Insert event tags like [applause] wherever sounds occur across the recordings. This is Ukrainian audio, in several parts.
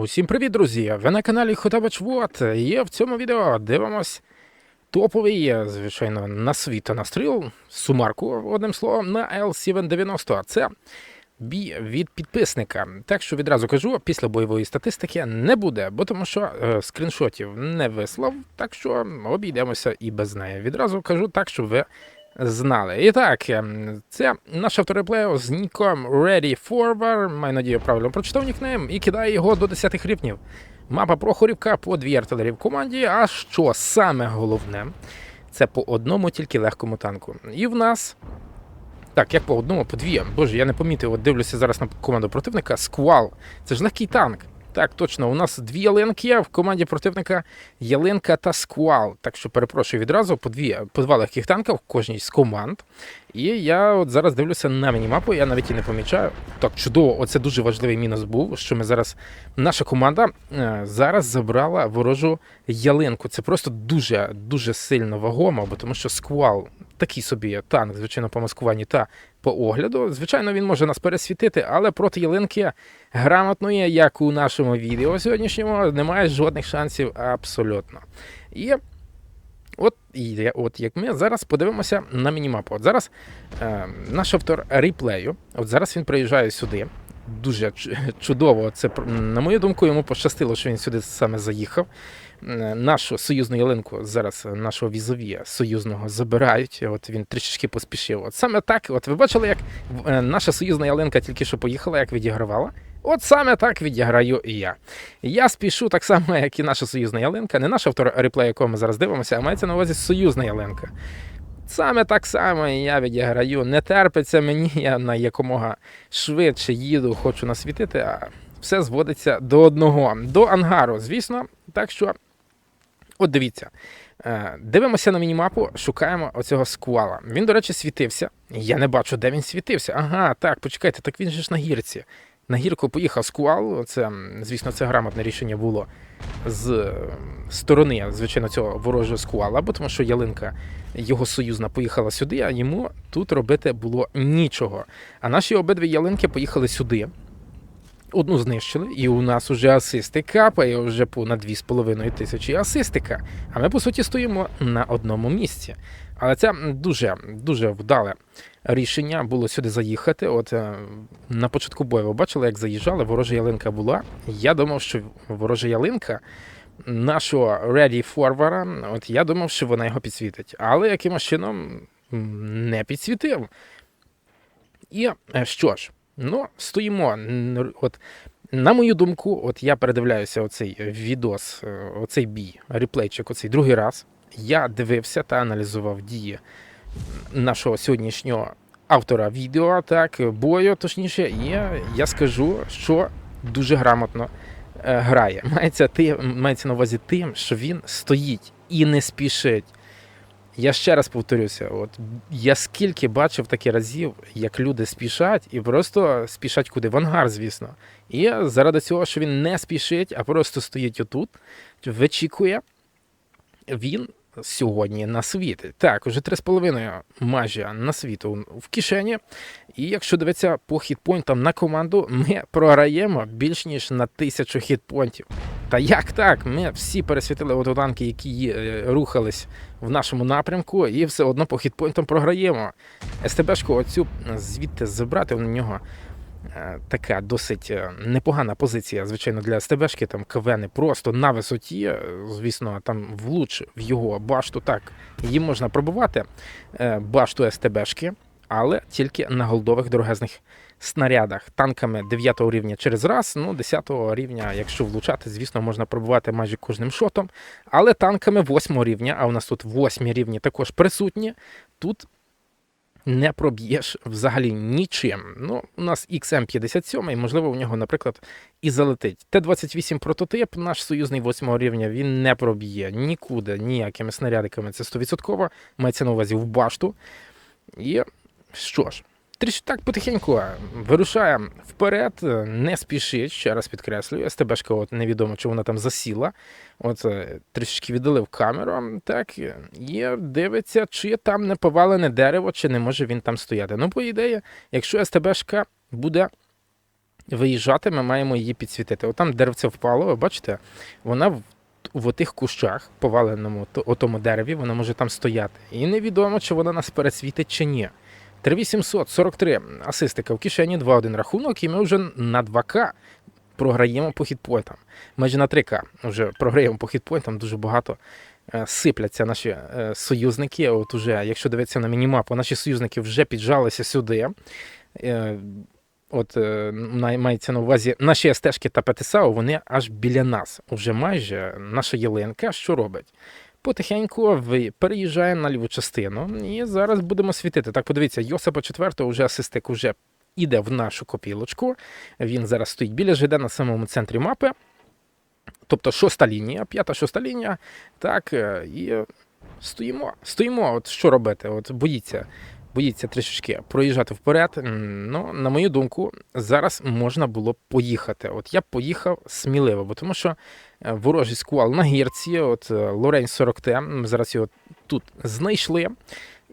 Усім привіт, друзі! Ви на каналі Хотабач Вот. І в цьому відео дивимось топовий, звичайно, на світ настріл, сумарку, одним словом, на L790. Це бій від підписника. Так що відразу кажу, після бойової статистики не буде, бо тому що е, скріншотів не вислав, так що обійдемося і без неї. Відразу кажу так, щоб ви знали. І так, ем, це наш автореплею з ніком Ready Forward, маю надію, правильно прочитав нікнейм, і кидає його до 10 рівнів. Мапа Прохорівка по дві артилерії в команді. А що саме головне, це по одному тільки легкому танку. І в нас. Так, як по одному, по дві. Боже, я не помітив, от дивлюся зараз на команду противника. Сквал. Це ж легкий танк. Так, точно, у нас дві ялинки в команді противника ялинка та сквал. Так що перепрошую відразу по дві по два легких танка в кожній з команд. І я от зараз дивлюся на мінімапу, я навіть і не помічаю. Так, чудово, оце дуже важливий мінус був, що ми зараз. Наша команда е, зараз забрала ворожу ялинку. Це просто дуже дуже сильно вагомо, бо тому що сквал такий собі танк, звичайно, по маскуванні та по огляду. Звичайно, він може нас пересвітити, але проти ялинки грамотної, як у нашому відео сьогоднішньому, немає жодних шансів абсолютно. І От, от як ми зараз подивимося на мінімапу. От зараз е, наш автор реплею, от зараз він приїжджає сюди. Дуже чудово. Це на мою думку, йому пощастило, що він сюди саме заїхав. Е, Нашу союзну ялинку зараз нашого візові союзного забирають. От він трішечки поспішив. От саме так, от ви бачили, як е, наша союзна ялинка тільки що поїхала, як відігравала. От саме так відіграю і я. Я спішу так само, як і наша союзна ялинка. Не наш автор реплею, якого ми зараз дивимося, а мається на увазі союзна ялинка. Саме так само і я відіграю. Не терпиться мені, [laughs] я на якомога швидше їду, хочу насвітити, а все зводиться до одного, до ангару, звісно. Так що, от дивіться. Е, Дивимося на мінімапу, шукаємо оцього сквала. Він, до речі, світився. Я не бачу, де він світився. Ага, так, почекайте, так він же ж на гірці. На гірку поїхав сквал. Це, звісно, це грамотне рішення було з сторони, звичайно, цього ворожого сквала, бо тому що ялинка його союзна поїхала сюди, а йому тут робити було нічого. А наші обидві ялинки поїхали сюди. Одну знищили, і у нас уже асисти капає вже понад 2,5 тисячі асистика. А ми, по суті, стоїмо на одному місці. Але це дуже дуже вдале рішення було сюди заїхати. От е, на початку бою ви бачили, як заїжджали, ворожа ялинка була. Я думав, що ворожа ялинка нашого Ready Forward, от я думав, що вона його підсвітить. Але якимось чином не підсвітив. І е, що ж, ну, стоїмо. От, на мою думку, от я передивляюся оцей відос, е, оцей бій, реплейчик, оцей другий раз. Я дивився та аналізував дії нашого сьогоднішнього автора відео, так, бою, точніше, і я скажу, що дуже грамотно е, грає. [laughs] Мається, ти, мається на увазі тим, що він стоїть і не спішить. Я ще раз повторюся, от я скільки бачив такі разів, як люди спішать, і просто спішать куди? В ангар, звісно. І заради цього, що він не спішить, а просто стоїть отут, вичікує, він сьогодні на світ. Так, уже 3,5 майже на світу в кишені. І якщо дивитися по хітпойнтам на команду, ми програємо більш ніж на тисячу хітпойнтів. Та як так? Ми всі пересвітили автотанки, які е, рухались в нашому напрямку, і все одно по хітпойнтам програємо. СТБшку оцю звідти забрати у нього. Е, Така досить е, непогана позиція, звичайно, для СТБшки. Там кавени просто на висоті. е, Звісно, там влуч в його башту. Так, її можна пробувати башту СТБшки, але тільки на голдових дорогезних снарядах. Танками 9 рівня через раз, ну 10 рівня, якщо влучати, звісно, можна пробувати майже кожним шотом. Але танками 8 рівня, а у нас тут 8 рівні також присутні. Тут не проб'єш взагалі нічим. Ну, у нас XM57, і можливо, у нього, наприклад, і залетить. Т-28 прототип, наш союзний 8 рівня, він не проб'є нікуди, ніякими снарядиками. Це 100%. Мається на увазі в башту. І що ж, трішки так потихеньку вирушаємо вперед, не спішить, ще раз підкреслюю. СТБшка, от невідомо, чи вона там засіла. От е, трішечки віддалив камеру, так, і дивиться, чи там не повалене дерево, чи не може він там стояти. Ну, по ідеї, якщо СТБшка буде виїжджати, ми маємо її підсвітити. От там деревце впало, ви бачите, вона в, в тих кущах, поваленому то- о дереві, вона може там стояти. І невідомо, чи вона нас пересвітить чи ні. 3843 асистика в кишені, 2-1 рахунок, і ми вже на 2К програємо по хітпоінтам. Майже на 3К вже програємо по хітпоінтам, дуже багато е, сипляться наші е, союзники. От уже, якщо дивитися на мінімапу, наші союзники вже піджалися сюди. Е, От мається на увазі наші стежки та ПТСАУ, вони аж біля нас. Уже майже наша ялинка що робить? Потихеньку переїжджає на ліву частину і зараз будемо світити. Так, подивіться, Йосипа 4 вже асистик уже іде в нашу копілочку. Він зараз стоїть біля ЖД на самому центрі мапи. Тобто шоста лінія, п'ята шоста лінія. Так, е, і стоїмо. Стоїмо. От що робити? От боїться. Боїться трішечки проїжджати вперед. Ну, на мою думку, зараз можна було поїхати. От я поїхав сміливо, бо тому що е, ворожий сквал на гірці, от е, Лорень 40 Т, зараз його тут знайшли.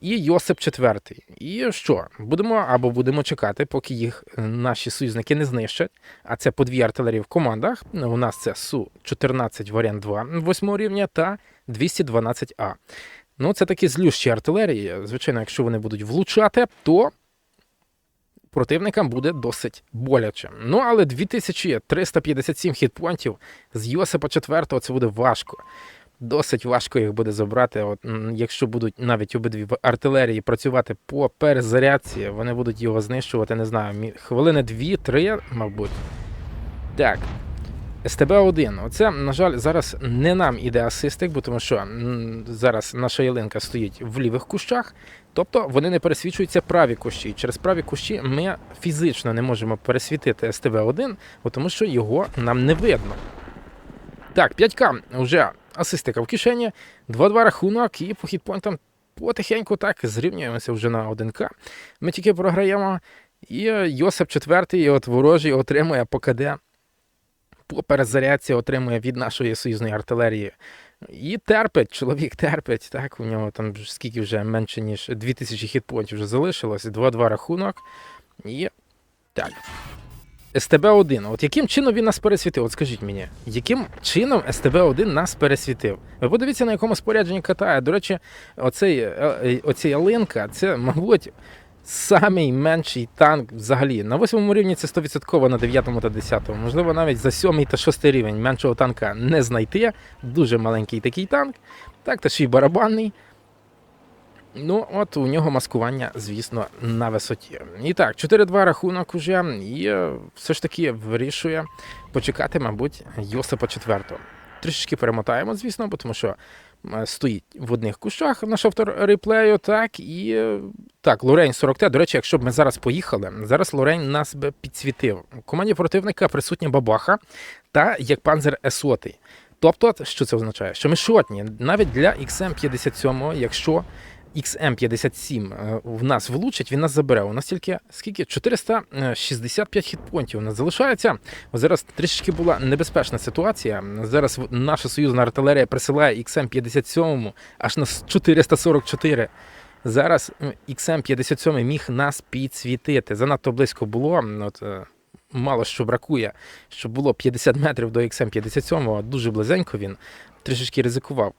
І Йосип IV. І що? Будемо або будемо чекати, поки їх е, наші союзники не знищать. А це по дві артилерії в командах. У нас це Су-14 варіант 2 8 рівня та 212А. Ну, це такі злющі артилерії. Звичайно, якщо вони будуть влучати, то противникам буде досить боляче. Ну, але 2357 хітпонтів з Йосипа 4 це буде важко. Досить важко їх буде забрати. От, якщо будуть навіть обидві артилерії працювати по перезарядці, вони будуть його знищувати, не знаю, хвилини 2-3, мабуть. Так. СТБ-1. Оце, на жаль, зараз не нам іде асистик, бо тому що зараз наша ялинка стоїть в лівих кущах, тобто вони не пересвічуються праві кущі. Через праві кущі ми фізично не можемо пересвітити СТБ-1, бо тому що його нам не видно. Так, 5К вже асистика в кишені, 2-2 рахунок, і по хітпойнтам потихеньку так зрівнюємося вже на 1К. Ми тільки програємо. І Йосип IV, от ворожий, отримує по КД перезарядці отримує від нашої союзної артилерії. І терпить, чоловік терпить. Так, у нього там скільки вже менше, ніж 2000 хітпонтів вже залишилось, 2-2 рахунок. І так. СТБ-1. От яким чином він нас пересвітив? От скажіть мені, яким чином СТБ-1 нас пересвітив? Ви подивіться, на якому спорядженні катає. До речі, оцей, е, е, оця ялинка, це, мабуть, самий менший танк взагалі. На восьмому рівні це 100%, на дев'ятому та десятому. Можливо, навіть за сьомий та шостий рівень меншого танка не знайти. Дуже маленький такий танк. Так, та ще й барабанний. Ну, от у нього маскування, звісно, на висоті. І так, 4-2 рахунок уже, і е, все ж таки вирішує почекати, мабуть, Йосипа IV. Трішечки перемотаємо, звісно, бо тому що стоїть в одних кущах наш автор реплею, так, і е, так, Лорень 40Т. До речі, якщо б ми зараз поїхали, зараз Лорень нас би підсвітив. У команді противника присутня бабаха та як панзер С100. Тобто, що це означає? Що ми шотні навіть для XM57, якщо XM57 е, в нас влучить, він нас забере. У нас тільки скільки? 465 хітпонтів у нас залишається. Зараз трішечки була небезпечна ситуація. Зараз наша союзна артилерія присилає XM57 аж на 444. Зараз XM57 міг нас підсвітити. Занадто близько було. От, е, мало що бракує, щоб було 50 метрів до XM57, дуже близенько він трішечки ризикував.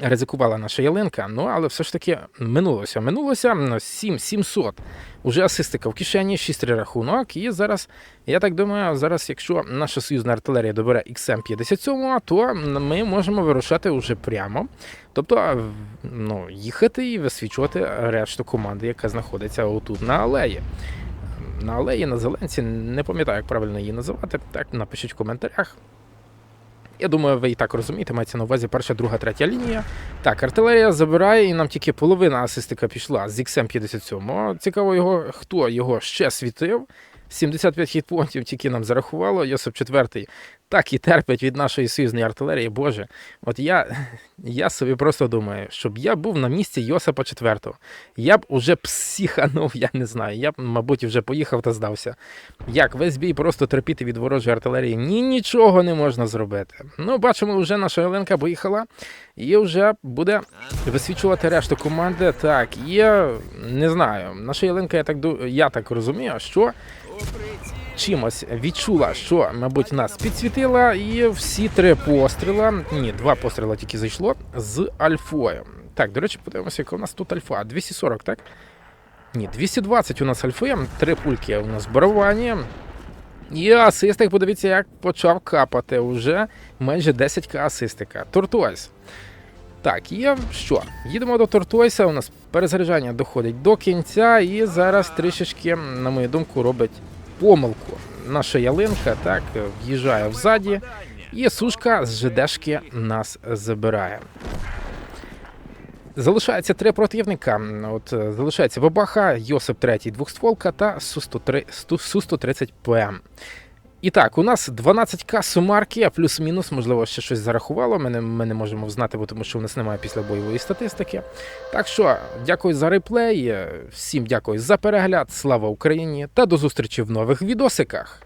Ризикувала наша ялинка, ну але все ж таки минулося. Минулося 7700. Уже асистика в кишені, 6 рахунок. І зараз, я так думаю, зараз, якщо наша союзна артилерія добере XM57, то ми можемо вирушати вже прямо. Тобто ну, їхати і висвічувати решту команди, яка знаходиться отут на алеї. На алеї, на зеленці, не пам'ятаю, як правильно її називати. Так, напишіть в коментарях. Я думаю, ви і так розумієте, мається на увазі перша, друга, третя лінія. Так, артилерія забирає, і нам тільки половина асистика пішла з XM57. Цікаво, його, хто його ще світив. 75 хітпонтів тільки нам зарахувало. Йосип IV так і терпить від нашої союзної артилерії. Боже, от я, я собі просто думаю, щоб я був на місці Йосипа IV, я б уже психанув, я не знаю. Я б, мабуть, вже поїхав та здався. Як весь бій просто терпіти від ворожої артилерії? Ні, нічого не можна зробити. Ну, бачимо, вже наша Оленка виїхала і вже буде висвічувати решту команди. Так, є, не знаю, наша Єленка, я так я так розумію, що чимось відчула, що, мабуть, нас підсвітила, і всі три постріла, ні, два постріла тільки зайшло з альфою. Так, до речі, подивимося, яка у нас тут альфа. 240, так? Ні, 220 у нас альфи, три пульки у нас барабані. І асистик, подивіться, як почав капати. Уже майже 10к асистика. Тортойс. Так, є що? Їдемо до Тортойса. У нас перезаряджання доходить до кінця, і зараз трішечки, на мою думку, робить помилку. Наша ялинка так в'їжджає взаді, і сушка з ЖДшки нас забирає. Залишається три противника. От е, залишається Бабаха, Йосип 3 двохстволка та Су-130 ПМ. І так, у нас 12к сумарки, а плюс-мінус, можливо, ще щось зарахувало. Ми не, ми не можемо знати, бо тому що у нас немає після бойової статистики. Так що, дякую за реплей, всім дякую за перегляд, слава Україні та до зустрічі в нових відосиках.